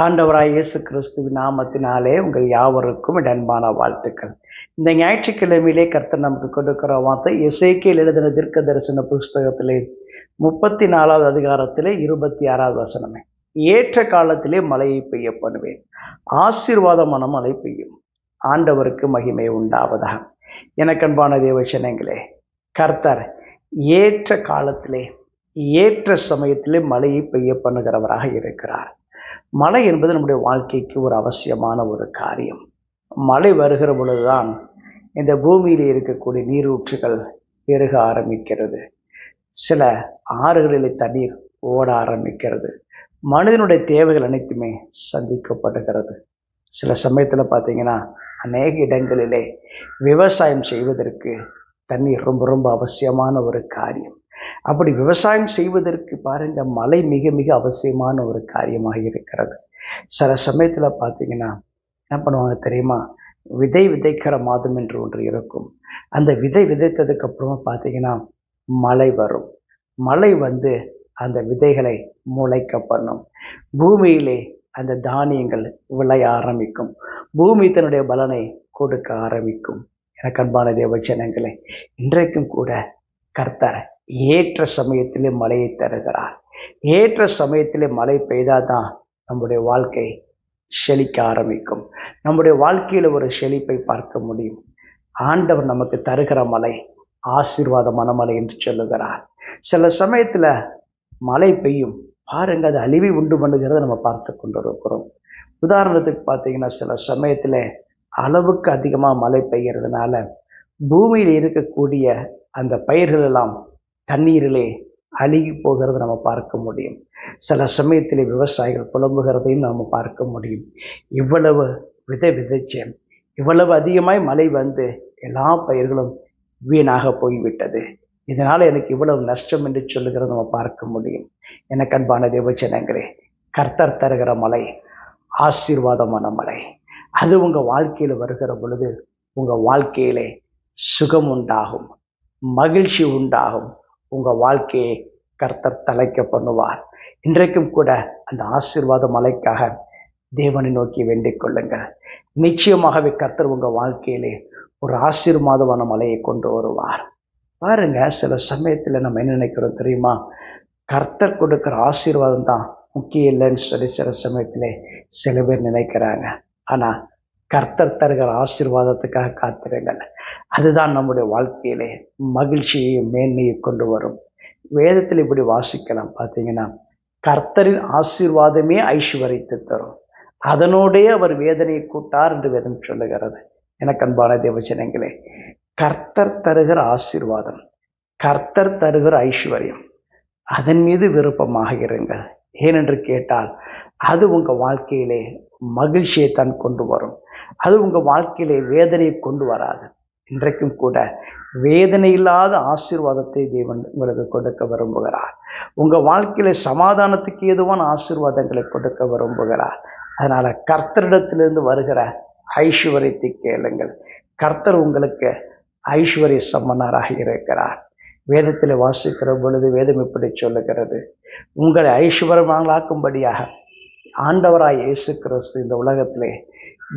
ஆண்டவராய் இயேசு கிறிஸ்துவின் நாமத்தினாலே உங்கள் யாவருக்கும் என் அன்பான வாழ்த்துக்கள். இந்த ஞாயிற்றுக்கிழமையிலே கர்த்தர் நமக்கு கொடுக்கிற வார்த்தை இசைக்கியல் எழுதின தீர்க்க தரிசன புஸ்தகத்திலே முப்பத்தி நாலாவது அதிகாரத்திலே இருபத்தி ஆறாவது வசனமே. ஏற்ற காலத்திலே மழையை பெய்ய பண்ணுவேன் ஆசீர்வாதமான மழை பெய்யும். ஆண்டவருக்கு மகிமை உண்டாவதாக. எனக்கன்பான தேவச்சனங்களே கர்த்தர் ஏற்ற காலத்திலே ஏற்ற சமயத்திலே மழையை பெய்ய பண்ணுகிறவராக இருக்கிறார். மழை என்பது நம்முடைய வாழ்க்கைக்கு ஒரு அவசியமான ஒரு காரியம். மழை வருகிற பொழுதுதான் இந்த பூமியில் இருக்கக்கூடிய நீரூற்றுகள் பெருக ஆரம்பிக்கிறது. சில ஆறுகளில் தண்ணீர் ஓட ஆரம்பிக்கிறது. மனிதனுடைய தேவைகள் அனைத்துமே சந்திக்கப்படுகிறது. சில சமயத்தில் பார்த்தீங்கன்னா அநேக இடங்களிலே விவசாயம் செய்வதற்கு தண்ணீர் ரொம்ப ரொம்ப அவசியமான ஒரு காரியம். அப்படி விவசாயம் செய்வதற்கு பாருங்க மழை மிக மிக அவசியமான ஒரு காரியமாக இருக்கிறது. சில சமயத்தில் பார்த்தீங்கன்னா என்ன பண்ணுவாங்க தெரியுமா? விதை விதைக்கிற மாதம் என்று ஒன்று இருக்கும். அந்த விதை விதைத்ததுக்கு அப்புறமா பார்த்தீங்கன்னா மழை வரும். மழை வந்து அந்த விதைகளை முளைக்க பண்ணும். பூமியிலே அந்த தானியங்கள் விளைய ஆரம்பிக்கும். பூமி தன்னுடைய பலனை கொடுக்க ஆரம்பிக்கும். எனக்கு அன்பான தேவச்சனங்களே இன்றைக்கும் கூட கர்த்தர் ஏற்ற சமயத்திலே மழையை தருகிறார். ஏற்ற சமயத்திலே மழை பெய்தாதான் நம்முடைய வாழ்க்கை செழிக்க ஆரம்பிக்கும். நம்முடைய வாழ்க்கையில் ஒரு செழிப்பை பார்க்க முடியும். ஆண்டவர் நமக்கு தருகிற மழை ஆசீர்வாதமான மழை என்று சொல்லுகிறார். சில சமயத்தில் மழை பெய்யும். பாருங்க அது அழிவை உண்டு பண்ணுகிறத நம்ம பார்த்து கொண்டு இருக்கிறோம் உதாரணத்துக்கு பார்த்தீங்கன்னா சில சமயத்தில் அளவுக்கு அதிகமாக மழை பெய்கிறதுனால பூமியில் இருக்கக்கூடிய அந்த பயிர்கள் எல்லாம் தண்ணீரிலே அழுகி போகிறத நம்ம பார்க்க முடியும். சில சமயத்தில் விவசாயிகள் புலம்புகிறதையும் நாம் பார்க்க முடியும். இவ்வளவு விதை விதைச்சேன். இவ்வளவு அதிகமாய் மழை வந்து எல்லா பயிர்களும் வீணாக போய்விட்டது. இதனால் எனக்கு இவ்வளவு நஷ்டம் என்று சொல்லுகிறத நம்ம பார்க்க முடியும். எனக்கு அன்பான தேவச்சனங்களே கர்த்தர் தருகிற மலை ஆசீர்வாதமான மலை அது உங்கள் வாழ்க்கையில் வருகிற பொழுது உங்கள் வாழ்க்கையிலே சுகம் உண்டாகும் மகிழ்ச்சி உண்டாகும். உங்கள் வாழ்க்கையை கர்த்தர் தலைக்க பண்ணுவார். இன்றைக்கும் கூட அந்த ஆசீர்வாத மலைக்காக தேவனை நோக்கி வேண்டிக் கொள்ளுங்கள். நிச்சயமாகவே கர்த்தர் உங்கள் வாழ்க்கையிலே ஒரு ஆசீர்வாதமான மலையை கொண்டு வருவார். பாருங்க சில சமயத்தில் நம்ம என்ன நினைக்கிறோம் தெரியுமா? கர்த்தர் கொடுக்குற ஆசீர்வாதம் தான் முக்கியம் இல்லைன்னு சொல்லி சில சமயத்தில் சில பேர் நினைக்கிறாங்க. ஆனால் கர்த்தர் தருகிற ஆசீர்வாதத்துக்காக காத்திருங்கள். அதுதான் நம்முடைய வாழ்க்கையிலே மகிழ்ச்சியையும் மேன்மையை கொண்டு வரும். வேதத்தில் இப்படி வாசிக்கலாம் பார்த்தீங்கன்னா கர்த்தரின் ஆசீர்வாதமே ஐஸ்வர்யத்தை தரும். அதனோடே அவர் வேதனையை கூட்டார் என்று வேதம் சொல்லுகிறது. எனக்கு அன்பான தேவச்சனங்களே கர்த்தர் தருகிற ஆசீர்வாதம் கர்த்தர் தருகிற ஐஸ்வர்யம் அதன் மீது விருப்பமாக இருங்கள் ஏனென்று கேட்டால் அது உங்கள் வாழ்க்கையிலே மகிழ்ச்சியை தான் கொண்டு வரும். அது உங்கள் வாழ்க்கையிலே வேதனையை கொண்டு வராது. இன்றைக்கும் கூட வேதனை இல்லாத ஆசீர்வாதத்தை தேவன் உங்களுக்கு கொடுக்க விரும்புகிறார். உங்கள் வாழ்க்கையில சமாதானத்துக்கு ஏதுவான ஆசீர்வாதங்களை கொடுக்க விரும்புகிறார். அதனால் கர்த்தரிடத்திலிருந்து வருகிற ஐஸ்வர்யத்தை கேளுங்கள். கர்த்தர் உங்களுக்கு ஐஸ்வர்ய சம்மனராக இருக்கிறார். வேதத்தில் வாசிக்கிற பொழுது வேதம் இப்படி சொல்லுகிறது. உங்களை ஐஸ்வர்யமாகலாக்கும்படியாக ஆண்டவராய் இயேசு கிறிஸ்து இந்த உலகத்திலே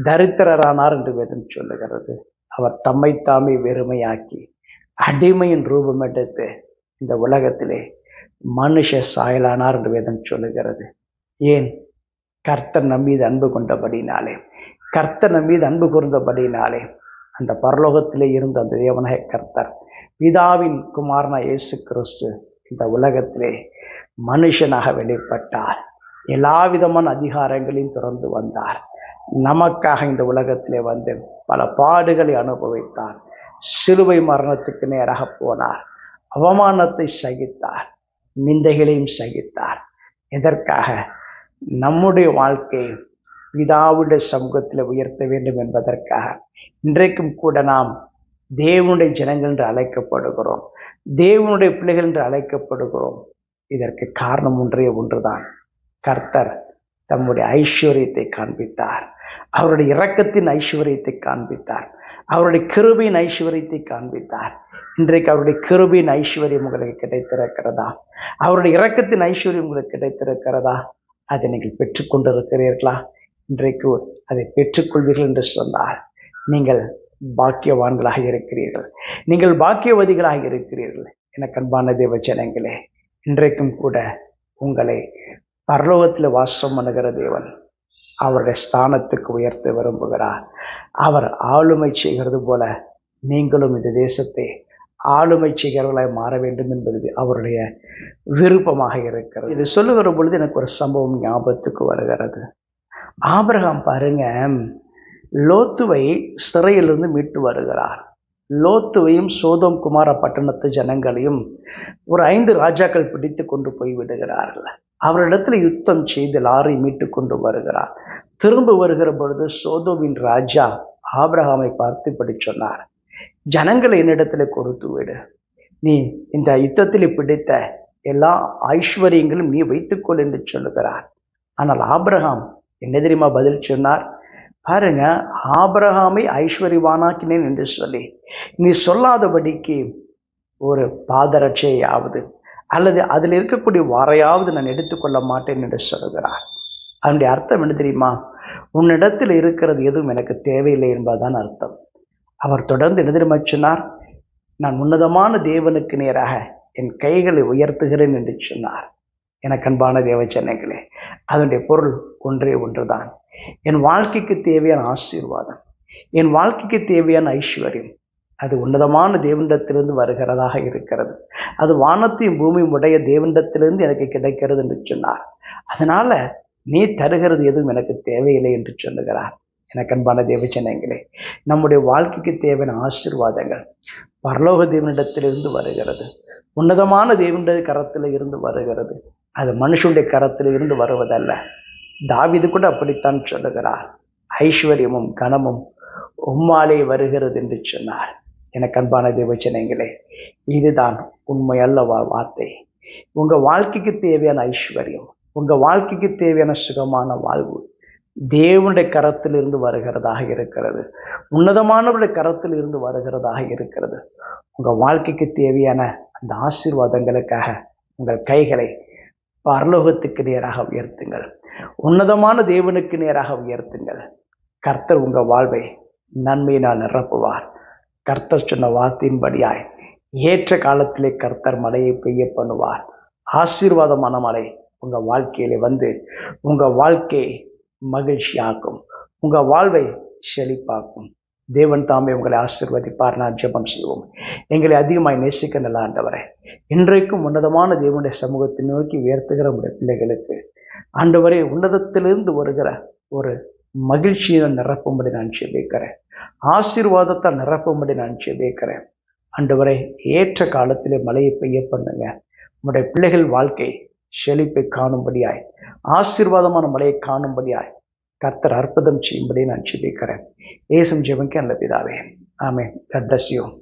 தரித்திரரானார் என்று வேதம் சொல்லுகிறது. அவர் தம்மை தாமே வெறுமையாக்கி அடிமையின் ரூபம் எடுத்து இந்த உலகத்திலே மனுஷ சாயலானார் என்று வேதம் சொல்லுகிறது. ஏன்? கர்த்தர் நம்பீது அன்பு கொண்டபடினாலே கர்த்தர் நம்பீது அன்பு கூர்ந்தபடினாலே அந்த பரலோகத்திலே இருந்த அந்த தேவனாய கர்த்தர் பிதாவின் குமாரனா இயேசு கிறிஸ்து இந்த உலகத்திலே மனுஷனாக வெளிப்பட்டார். எல்லா விதமான அதிகாரங்களையும் தொடர்ந்து வந்தார். நமக்காக இந்த உலகத்திலே வந்து பல பாடுகளை அனுபவித்தார். சிலுவை மரணத்துக்கு நேராக போனார். அவமானத்தை சகித்தார். நிந்தைகளையும் சகித்தார். எதற்காக? நம்முடைய வாழ்க்கையை பிதாவுடைய சமூகத்தில் உயர்த்த வேண்டும் என்பதற்காக. இன்றைக்கும் கூட நாம் தேவனுடைய ஜனங்கள் என்று அழைக்கப்படுகிறோம். தேவனுடைய பிள்ளைகள் என்று அழைக்கப்படுகிறோம். இதற்கு காரணம் ஒன்றே ஒன்றுதான். கர்த்தர் தம்முடைய ஐஸ்வர்யத்தை காண்பித்தார். அவருடைய இரக்கத்தின் ஐஸ்வர்யத்தை காண்பித்தார். அவருடைய கிருபின் ஐஸ்வர்யத்தை காண்பித்தார். இன்றைக்கு அவருடைய கிருபின் ஐஸ்வர்யம் உங்களுக்கு கிடைத்திருக்கிறதா? அவருடைய இரக்கத்தின் ஐஸ்வர்யம் உங்களுக்கு கிடைத்திருக்கிறதா? அதை நீங்கள் பெற்றுக்கொண்டிருக்கிறீர்களா இன்றைக்கு அதை பெற்றுக்கொள்வீர்கள் என்று சொன்னார். நீங்கள் பாக்கியவான்களாக இருக்கிறீர்கள். நீங்கள் பாக்கியவதிகளாக இருக்கிறீர்கள். என கண்பான தேவ ஜனங்களே இன்றைக்கும் கூட உங்களை பரலோகத்தில் வாசம் பண்ணுகிற தேவன் அவருடைய ஸ்தானத்துக்கு உயர்த்த விரும்புகிறார். அவர் ஆளுமை செய்கிறது போல நீங்களும் இந்த தேசத்தை ஆளுமை செய்கிறவர்களாய் மாற வேண்டும் என்பது அவருடைய விருப்பமாக இருக்கிறது. இது சொல்லுகிற பொழுது எனக்கு ஒரு சம்பவம் ஞாபகத்துக்கு வருகிறது. ஆபிரகாம் பாருங்க லோத்துவை சிறையிலிருந்து மீட்டு வருகிறார். லோத்துவையும் சோதம் குமார பட்டணத்து ஜனங்களையும் ஒரு ஐந்து ராஜாக்கள் பிடித்து கொண்டு போய் விடுகிறார்கள். அவரிடத்தில் யுத்தம் செய்து லாரி மீட்டு கொண்டு வருகிறார். திரும்ப வருகிற பொழுது சோதோவின் ராஜா ஆபிரகாமை பார்த்து இப்படி சொன்னார். ஜனங்களை என்னிடத்துல கொடுத்து விடு. நீ இந்த யுத்தத்தில் பிடித்த எல்லா ஐஸ்வர்யங்களும் நீ வைத்துக்கொள் என்று சொல்லுகிறார். ஆனால் ஆபிரகாம் என்ன தெரியுமா பதில் சொன்னார்? பாருங்க ஆபிரகாமை ஐஸ்வர்யவானாக்கினேன் என்று சொல்லி நீ சொல்லாதபடிக்கு ஒரு பாதரட்சையாவது அல்லது அதில் இருக்கக்கூடிய வாரையாவது நான் எடுத்துக்கொள்ள மாட்டேன் என்று சொல்கிறார் அதனுடைய அர்த்தம் என்ன தெரியுமா? உன்னிடத்தில் இருக்கிறது எதுவும் எனக்கு தேவையில்லை என்பதுதான் அர்த்தம். அவர் தொடர்ந்து என்ன தெரியுமா சொன்னார்? நான் உன்னதமான தேவனுக்கு நேராக என் கைகளை உயர்த்துகிறேன் என்று சொன்னார். எனக்கு அன்பான தேவ சென்னைகளே அதனுடைய பொருள் ஒன்றே ஒன்றுதான். என் வாழ்க்கைக்கு தேவையான ஆசீர்வாதம் என் வாழ்க்கைக்கு தேவையான ஐஸ்வர்யம் அது உன்னதமான தேவனிடத்திலிருந்து வருகிறதாக இருக்கிறது. அது வானத்தையும் பூமியும் உடைய தேவனிடத்திலிருந்து எனக்கு கிடைக்கிறது என்று சொன்னார். அதனால நீ தருகிறது எதுவும் எனக்கு தேவையில்லை என்று சொல்லுகிறார். எனக்கு அன்பான தேவச்சனங்களே நம்முடைய வாழ்க்கைக்கு தேவையான ஆசீர்வாதங்கள் பரலோக தேவனிடத்திலிருந்து வருகிறது. உன்னதமான தேவனுடைய கரத்தில் இருந்து வருகிறது. அது மனுஷனுடைய கரத்தில் இருந்து வருவதல்ல. தாவிது கூட அப்படித்தான் சொல்லுகிறார். ஐஸ்வர்யமும் கனமும் உம்மாலே வருகிறது என்று சொன்னார். எனக்கு அன்பான தேவச்சனைங்களே இதுதான் உண்மை அல்லவா வார்த்தை. உங்க வாழ்க்கைக்கு தேவையான ஐஸ்வர்யம் உங்க வாழ்க்கைக்கு தேவையான சுகமான வாழ்வு தேவனுடைய கரத்திலிருந்து வருகிறதாக இருக்கிறது. உன்னதமானவருடைய கரத்தில் இருந்து வருகிறதாக இருக்கிறது. உங்க வாழ்க்கைக்கு தேவையான அந்த ஆசீர்வாதங்களுக்காக உங்கள் கைகளை பரலோகத்துக்கு நேராக உயர்த்துங்கள். உன்னதமான தேவனுக்கு நேராக உயர்த்துங்கள். கர்த்தர் உங்கள் வாழ்வை நன்மையினால் நிரப்புவார். கர்த்தர் சொன்ன வார்த்தையின்படியாய் ஏற்ற காலத்திலே கர்த்தர் மழையை பெய்ய பண்ணுவார். ஆசீர்வாதமான மழை உங்கள் வாழ்க்கையில வந்து உங்கள் வாழ்க்கையை மகிழ்ச்சியாக்கும். உங்கள் வாழ்வை செழிப்பாக்கும். தேவன் தாமே உங்களை ஆசீர்வதிப்பார். நான் ஜெபம் செய்வோம். எங்களை அதிகமாய் நேசிக்க நல்ல இன்றைக்கும் உன்னதமான தேவனுடைய சமூகத்தை நோக்கி உயர்த்துகிற உடைய பிள்ளைகளுக்கு ஆண்டவரே உன்னதத்திலிருந்து வருகிற ஒரு மகிழ்ச்சியை நிரப்பும்படி நான் செபிக்கிறேன் ஆசீர்வாதத்தை நிரப்பும்படி நான் ஜெபிக்கிறேன். அன்றுவரை ஏற்ற காலத்திலே மழையை பெய்ய பண்ணுங்க. உங்களுடைய பிள்ளைகள் வாழ்க்கை செழிப்பை காணும்படியாய் ஆசீர்வாதமான மழையை காணும்படியாய் கர்த்தர் அற்புதம் செய்யும்படி நான் ஜெபிக்கிறேன். ஏசும் ஜெபிக்க நல்ல பிதாவே. ஆமே கட் பிளஸ் யூ